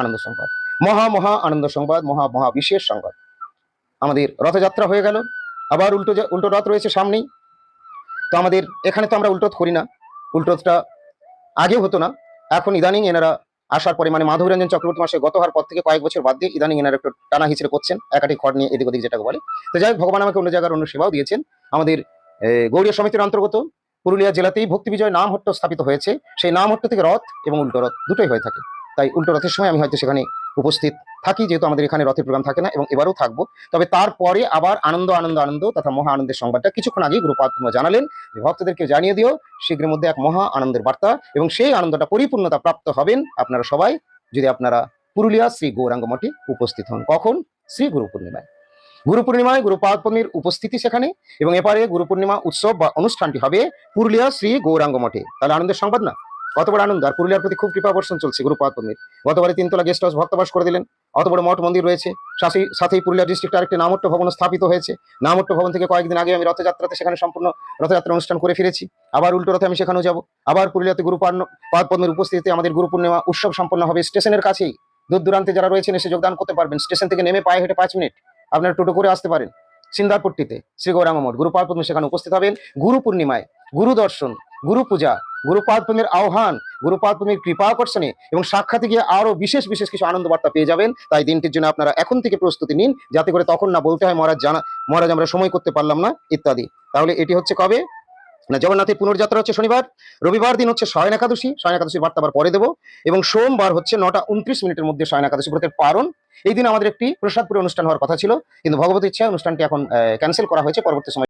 আনন্দ সংবাদ। মহা মহা আনন্দ সংবাদ মহা মহা বিশেষ সংবাদ। আমাদের রথযাত্রা হয়ে গেল। আবার উল্টো উল্টো রথ রয়েছে সামনেই। তো আমাদের এখানে তো আমরা উল্টোত করি না। উল্টোতটা আগেও হতো না। এখন ইদানিং এনারা আসার পরে মানে মাধবী রঞ্জন চক্রবর্তী মাসে গত হওয়ার পর থেকে কয়েক বছর বাদ দিয়ে ইদানিং এনারা একটু টানা হিচড়ে করছেন। একাটি খড় নিয়ে এদিক ওদিক যেটাকে বলে। তো যাই হোক, ভগবান আমাকে অন্য জায়গার অন্য সেবাও দিয়েছেন। আমাদের এ, গৌড়ীয় সমিতির অন্তর্গত পুরুলিয়া জেলাতেই ভক্তি বিজয় নাম হট্ট স্থাপিত হয়েছে। সেই নাম হট্ট থেকে রথ এবং উল্টো রথ দুটোই হয়ে থাকে। তাই উল্টো রথের সময় আমি হয়তো সেখানে উপস্থিত থাকি, যেহেতু আমাদের এখানে রথের প্রোগ্রাম থাকে না এবং এবারও থাকব। তবে তারপরে আবার আনন্দ আনন্দ আনন্দ তথা মহা আনন্দের সংবাদটা কিছুক্ষণ আগেই গুরুপাত্ম জানালেন যে, ভক্তদেরকে জানিয়ে দিও শীঘ্রের মধ্যে এক মহা আনন্দের বার্তা এবং সেই আনন্দটা পরিপূর্ণতা প্রাপ্ত হবেন আপনারা সবাই যদি আপনারা পুরুলিয়া শ্রী গৌরাঙ্গ মঠে উপস্থিত হন। কখন? শ্রী গুরু পূর্ণিমায়। গুরু পূর্ণিমায় গুরুপাদপমীর উপস্থিতি সেখানে এবং এপারে গুরু পূর্ণিমা উৎসব বা অনুষ্ঠানটি হবে পুরুলিয়া শ্রী গৌরাঙ্গ মঠে। তাহলে আনন্দের সংবাদ না? কত বড় আনন্দ। আর পুরুলিয়ার প্রতি খুব কৃপা বর্ষণ চলছে গুরুপাদপমীর গতবারে তিনতলা গেস্ট হাউস ভক্তবাস করে দিলেন। অত বড় মঠ মন্দির রয়েছে। সাথেই সাথেই পুরুলিয়া ডিস্ট্রিক্টে আরেকটি নামট্ট ভবন স্থাপিত হয়েছে। নামট্ট ভবন থেকে কয়েকদিন আগে আমি রথযাত্রাতে সেখানে সম্পূর্ণ রথযাত্রা অনুষ্ঠান করে ফিরেছি। আবার উল্টো রথে আমি সেখানেও যাব। আবার পুরুলিয়াতে গুরু পাদপদ্মের উপস্থিতিতে আমাদের গুরু পূর্ণিমা উৎসব সম্পন্ন হবে। স্টেশনের কাছেই দূর দূরান্তে যারা রয়েছেন এসে যোগদান করতে পারবেন। স্টেশন থেকে নেমে পায়ে হেঁটে পাঁচ মিনিট আপনারা টোটো করে আসতে পারেন। সিন্দারপট্টিতে শ্রী গৌরাঙ্গ মঠ গুরুপাদ পদ্মে সেখানে উপস্থিত হবেন। গুরু পূর্ণিমায় গুরু দর্শন, গুরু পূজা গুরুপাদ পদ্মের আহ্বান গুরুপাদ পদ্মের কৃপা আকর্ষণে এবং সাক্ষাতে গিয়ে আরও বিশেষ বিশেষ কিছু আনন্দ বার্তা পেয়ে যাবেন। তাই দিনটির জন্য আপনারা এখন থেকে প্রস্তুতি নিন, যাতে করে তখন না বলতে হয়, মহারাজ জানা, মহারাজ আমরা সময় করতে পারলাম না, ইত্যাদি। তাহলে এটি হচ্ছে কবে? না, জগন্নাথের পুনর্যাত্রা হচ্ছে শনিবার, রবিবার দিন হচ্ছে শয়ন একাদশী শয়ন একাদশী বার্তা আবার পরে দেবো এবং সোমবার হচ্ছে নটা উনত্রিশ মিনিটের মধ্যে শয়ন একাদশী ব্রতের পারণ এই দিন আমাদের একটি প্রসাদপুরে অনুষ্ঠান হওয়ার কথা ছিল, কিন্তু ভগবত ইচ্ছা অনুষ্ঠানটি এখন ক্যান্সেল করা হয়েছে, পরবর্তী সময়